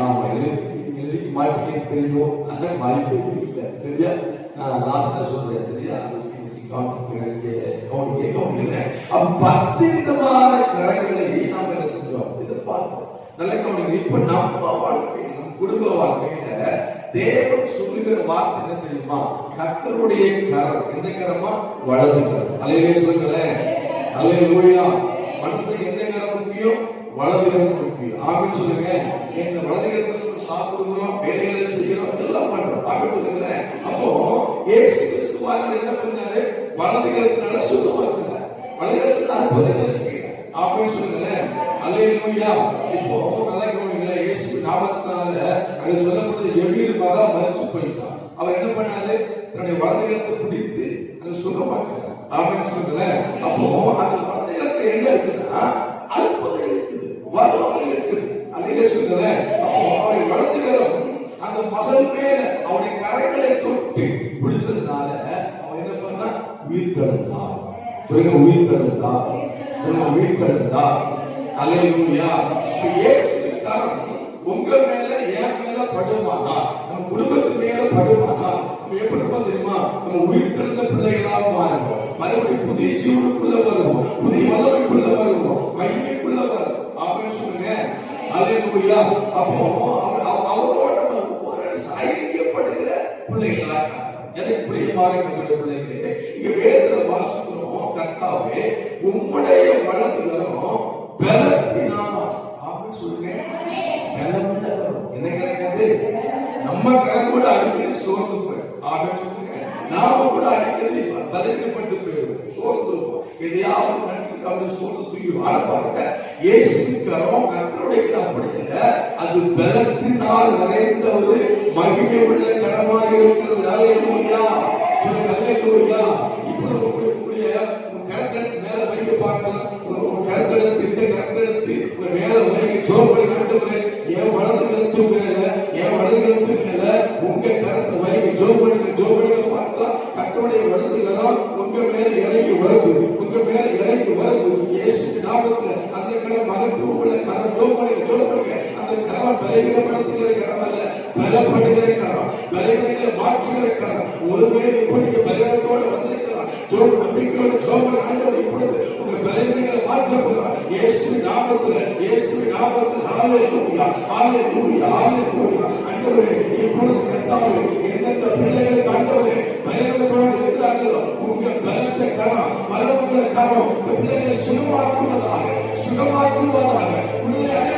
ஆமா எழுதி எழுதி மாட்டே தெரியும் அதை மதிப்பே இல்லை சரியா நான் லாஸ்டா சொல்றேன் சரியா கவனிக்க பத்து விதமான கரைகளை நாம் என்ன செஞ்சோம் இதை பார்த்தோம் நல்ல கவனிங்க இப்ப நம்ம வாழ்க்கையில் குடும்ப வாழ்க்கையில தேவன் சொல்லுகிற வார்த்தை என்ன தெரியுமா கர்த்தருடைய கரம் எந்த கரமா வலது கரம் அலையிலே சொல்லுங்களேன் அலையிலூயா மனசுக்கு எந்த கரம் முக்கியம் வலது கரம் ஆமின்னு சொல்லுங்க இந்த வலது கரத்துல சாப்பிடுகிறோம் வேலைகளை செய்கிறோம் எல்லாம் பண்றோம். ஆமி சொல்லுங்க அப்போ இயேசு கிறிஸ்துவாக என்ன பண்ணாரு வலது கரத்தினால சுத்தமாக்குறார் வலது கரத்துல அற்புதங்களை செய்கிறார் ஆமின்னு சொல்லுங்களேன் அல்லேலூயா. இப்போ நல்லா கவனிங்களேன் இயேசு நாமத்தினால அங்க சொல்லப்படுது எவ்வீர் மகா மறிச்சு போயிட்டான். அவர் என்ன பண்ணாரு? தன்னுடைய வலதுகரத்தை பிடித்து அதை சுகமாக்குறார் அப்படின்னு சொல்லுங்க அப்போ அந்த வலதுகரத்துல என்ன இருக்குன்னா அல்லையே அவரை அந்த மகள் மேல அவருடைய கரைகளை தொட்டு பிடிச்சதுனால அவன் என்ன பண்ணா உயிர் தழுந்தார் சொல்லுங்க உயிர் தழுந்தார் சொல்லுங்க உயிர் தழுந்தார் அல்லேலூயா இயேசு கரம் மேல என் மேல நம்ம குடும்பத்து மேல படுமானா? நம்ம எப்படி தெரியுமா? நம்ம உயிர் திறந்த பிள்ளைகளாக மாறுவோம். மறுபடியும் புதிய ஜீவனுக்குள்ள வருவோம். புதிய வல்லமைக்குள்ள வருவோம். மகிமைக்குள்ள அல்லேலூயா அப்போ அவ- அவ- அவரோட நம்ம ஒரு ஐக்கியப்படுகிற பிள்ளைகளாக எனக்கு பிரியமாக இருக்கிற பிள்ளைகளே இங்க வேதத்துல வாசிக்கிறோம் கர்த்தாவே உம்முடைய வலதுகரம் பலத்தினா அப்படின்னு சொல்லுங்க. பலமுள்ள கரம் என்ன கிடைக்காது நம்ம கரம் கூட அடிக்கடி சோர்ந்து போயிடும் ஆகவே சொல்லுங்க. நாம கூட அடிக்கடி பதக்கப்பட்டு போயிடும் சோர்ந்து இருப்போம் எதையாவது நட்டு அப்படி சோர்ந்து தூக்கிடும் ஆனா பாருங்க இயேசு கரம் கர்த்தருடைய கரம் அது பலத்தினால் நிறைந்த ஒரு மகிமை உள்ள கரமாக இருக்கிறது அல்லேலூயா சொல்லுங்க அல்லேலூயா உங்களுடைய உங்களுடைய மேல பார்க்கலாம். உங்க- உங்க கரத்தெடுத்து இந்த கரத்தெடுத்து உங்க மேல வைக்க சோம்படி என் வலது கருத்து மேல என் வலது கருத்து மேல உங்க கரத்தை வைக்க ஜோபடி ஜோபடிக்க பார்க்கலாம். கத்தருடைய வலது கரம் உங்க மேல இறங்கி வருது உங்க மேல இறங்கி வருது இயேசு நாமத்துல அந்த மகன் உள்ள கரம் ஜோபடி ஜோபடிக்க அந்த கரம் பலகீனப்படுத்துகிற கரம் அல்ல. பலப்படுகிற கரம் பலகீனங்களை மாற்றுகிற கரம் ஒருவேளை இப்போ நீங்க பலகீனத்தோட வந்திருக்கலாம். ஜோப நம்பிக்கையோட ஜோபடி ஆண்டவர் இப்பொழுது உங்க பலகீனங்களை மாற்ற போகிறார் இயேசு நாமத்துல இயேசு நாமத்துல. ஹalleluya ஹalleluya ஹalleluya. ஆண்டவரே இப்பொழுது கர்த்தாவே எந்தெந்த பிள்ளைகளுக்கு ஆண்டவரே பயணத்தோடு இருக்கிறார்களோ உங்க பலத்த கரம் மரபுள்ள கரம் பிள்ளைகளை சுகமாக்குவதாக சுகமாக்குவதாக உங்களை அடைவார்களாக ஒரு